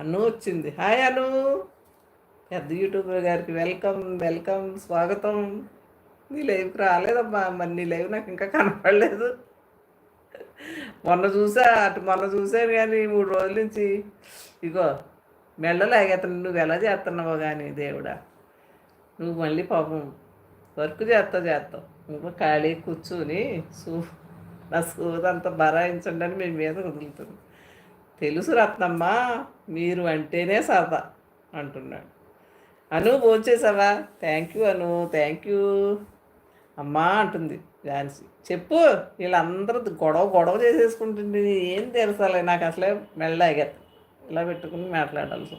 అను వచ్చింది. హాయ్ అను. పెద్ద యూట్యూబర్ గారికి వెల్కమ్ వెల్కమ్ స్వాగతం. నీ లైవ్కి రాలేదమ్మా మరి నీ లైవ్ నాకు ఇంకా కనపడలేదు. మొన్న చూసా అటు మొన్న చూసాను కానీ మూడు రోజుల నుంచి. ఇగో మెళ్ళలాగేతను నువ్వు ఎలా చేస్తున్నావో కానీ దేవుడా. నువ్వు మళ్ళీ పాపం వర్క్ చేస్తావు చేస్తావు నువ్వు ఖాళీ కూర్చుని సూ నా సూదంతా బరాయించండి అని మీ మీద వదులుతుంది తెలుసు రత్నమ్మ మీరు అంటేనే సరదా అంటున్నాడు. Anu భోంచేసావా thank you Anu thank you అమ్మా అంటుంది ఝాన్సీ. చెప్పు వీళ్ళందరూ గొడవ గొడవ చేసేసుకుంటుంది. ఏం తెలుసాలే నాకు అసలే మెళ్ళాగేత ఇలా పెట్టుకుని మాట్లాడాల్సి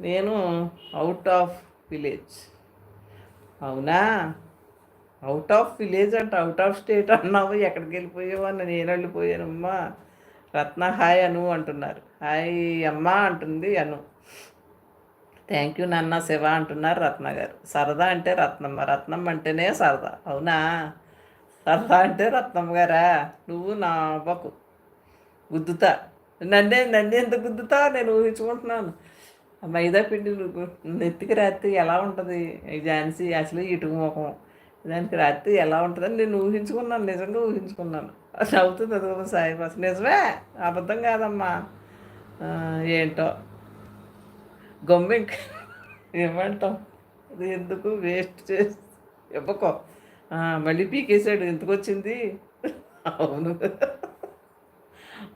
నేను అవుట్ ఆఫ్ విలేజ్ అవునా? అవుట్ ఆఫ్ విలేజ్ అంటే అవుట్ ఆఫ్ స్టేట్ అన్నావు. ఎక్కడికి వెళ్ళిపోయావు అని నేను వెళ్ళిపోయానమ్మా. రత్న హాయ్ అను అంటున్నారు. హాయ్ అమ్మ అంటుంది అను. థ్యాంక్ యూ నాన్న శివ అంటున్నారు రత్న గారు. సరదా అంటే రత్నమ్మ రత్నమ్మ అంటేనే సరదా. అవునా? సరదా అంటే రత్నమ్మ గారా? నువ్వు నా అవ్వకు గుద్దుతా. నన్నే నన్ను ఎంత గుద్దుతా? నేను ఊహించుకుంటున్నాను. మైదా పిండి నెత్తికి రాత్రి ఎలా ఉంటుంది? ఈ ఝాన్సీ అసలు ఇటుకు ముఖం దానికి రాత్రి ఎలా ఉంటుందని నేను ఊహించుకున్నాను నిజంగా ఊహించుకున్నాను. అది అవుతుంది అది సాయి బస్. నిజమే అబద్ధం కాదమ్మా. ఏంటో. గొమ్మింక్ ఇవ్వంటాం. ఏమంటాం అది ఎందుకు వేస్ట్ చేసి ఇవ్వకో. మళ్ళీ పీకేసాడు ఎందుకు వచ్చింది అవును.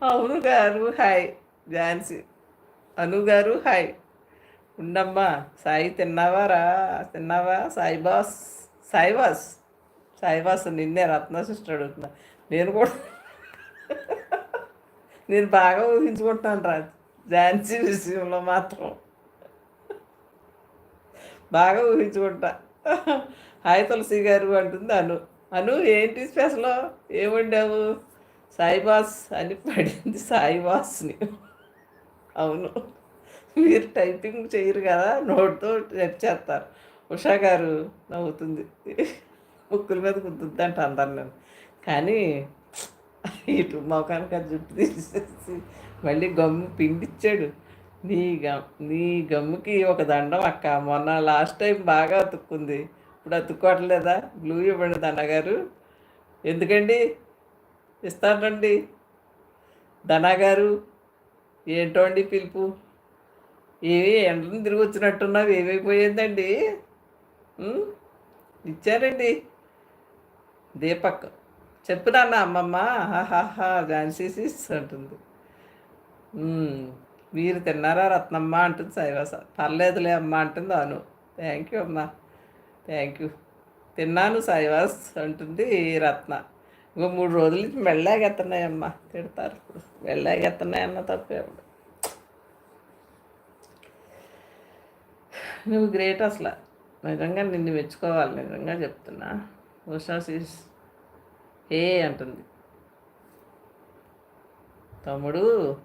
అవును గారు హాయ్. ఝాన్సీ. అను గారు హాయ్. ఉండమ్మా సాయి తిన్నావారా? తిన్నావా సాయి బాస్? సాయివాస్ సాయివాస్ సాయి బాస్ నిన్నే రత్న సిస్టర్ అడుగుతున్నా నేను కూడా నేను బాగా ఊహించుకుంటున్నాను రా. ఝాన్సీ విషయంలో మాత్రం. బాగా ఊహించుకుంటా. హాయ్ తులసి గారు అంటుంది అను. అను ఏంటి స్పెషల్? ఏముండావు? సాయిబాస్ అని పడింది సాయిబాస్ని అవును. మీరు టైపింగ్ చేయరు కదా నోట్తో టైప్ చేస్తారు. ఉషా గారు నవ్వుతుంది. ముక్కుల మీద కుద్దుద్ది అంట అందరు నేను కానీ ఇటు మొఖానికి అది జుట్టు తీసేసి మళ్ళీ గమ్ము పిండిచ్చాడు. నీ గమ్ నీ గమ్ముకి ఒక దండం అక్క. మొన్న లాస్ట్ టైం బాగా అతుక్కుంది. ఇప్పుడు అతుక్కోవట్లేదా? బ్లూ ఇవ్వండి దండగారు ఎందుకండి? ఇస్తానండి ధనా గారు ఏంటో అండి పిలుపు? ఏవి ఎండను తిరిగి వచ్చినట్టున్నావు? ఏమైపోయిందండి? ఇచ్చారండి. దీపక్. చెప్పు అమ్మమ్మ. హాహాహా ఝాన్సీసిస్ అంటుంది. మీరు తిన్నారా రత్నమ్మ? అంటుంది సైవాస పర్లేదులే అమ్మ అంటుంది అను. థ్యాంక్ యూ అమ్మా. థ్యాంక్ యూ తిన్నాను సైవాస్ అంటుంది రత్న. ఇంకో మూడు రోజుల నుంచి మెళ్ళాగెత్తున్నాయమ్మా. తిడతారు. ఇప్పుడు మెళ్ళాగెత్తున్నాయన్న తప్పే నువ్వు గ్రేట్ అసలు. నిజంగా నిన్ను మెచ్చుకోవాలి నిజంగా చెప్తున్నా. ఉషాశీస్ ఏ అంటుంది. తమ్ముడు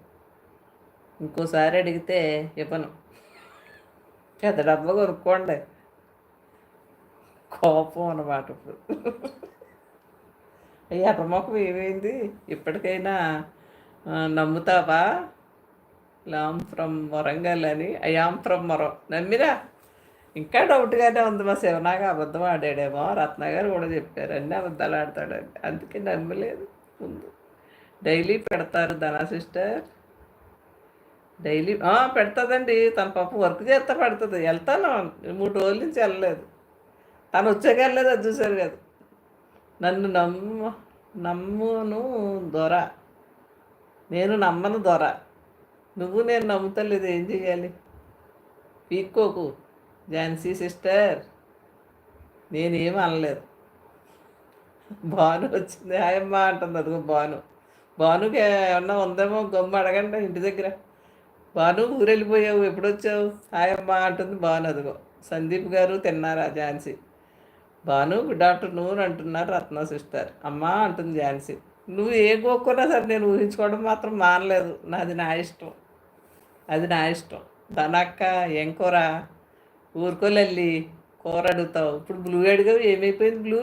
ఇంకోసారి అడిగితే ఇవ్వను. పెద్ద డబ్బా కొనుక్కోండి. కోపం అన్నమాట ఇప్పుడు. అయ్యి అపమొఖం ఏమైంది? ఇప్పటికైనా నమ్ముతావా? లామ్ ఫ్రమ్ వరంగల్ అని. అయామ్ ఫ్రమ్ వరం నమ్మిరా ఇంకా డౌట్గానే ఉంది మా శివనాగ అబద్ధం ఆడాడేమో. రత్న గారు కూడా చెప్పారు అన్ని అబద్ధాలు ఆడతాడని అందుకే నమ్మలేదు ముందు. డైలీ పెడతారు ధనా సిస్టర్. డైలీ పెడతాదండి. తన పాప వర్క్ చేస్తా పెడుతుంది. వెళ్తాను. మూడు రోజుల నుంచి వెళ్ళలేదు. తను వచ్చాక వెళ్ళలేదు అది చూశారు కదా. నన్ను నమ్ము నమ్మును దొర. నేను నమ్మను దొర. నువ్వు నేను నమ్ముతలేదు. ఏం చేయాలి పీక్కోకు. ఝాన్సీ సిస్టర్ నేనేం అనలేదు. భాను వచ్చింది. హాయమ్మ అంటుంది. అదిగో భాను. భానుకి ఏమన్నా ఉందేమో గమ్మ అడగండి ఇంటి దగ్గర. భాను ఊరెళ్ళిపోయావు. ఎప్పుడు వచ్చావు హాయమ్మ అంటుంది భాను. అదిగో. సందీప్ గారు తిన్నారా ఝాన్సీ? భాను గుడ్ ఆఫ్టర్నూన్ అంటున్నారు రత్న సిస్టర్. అమ్మా అంటుంది ఝాన్సీ. నువ్వు ఏ కోక్కున్నా సరే నేను ఊహించుకోవడం మాత్రం మానలేదు. నాది నా ఇష్టం. అది నా ఇష్టం. దానక్క ఏం కూర కూర అడుగుతావు ఇప్పుడు బ్లూ అడిగావు ఏమైపోయింది బ్లూ?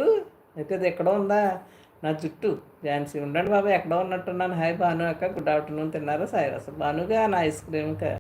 అయితే అది ఎక్కడో ఉందా? నా జుట్టు. ఝాన్సీ ఉండండి బాబా ఎక్కడో ఉన్నట్టున్నాను. హాయ్ భాను అక్క గుడ్ ఆఫ్టర్నూన్ తిన్నారా? సాయి భానుగా నా ఐస్ క్రీమ్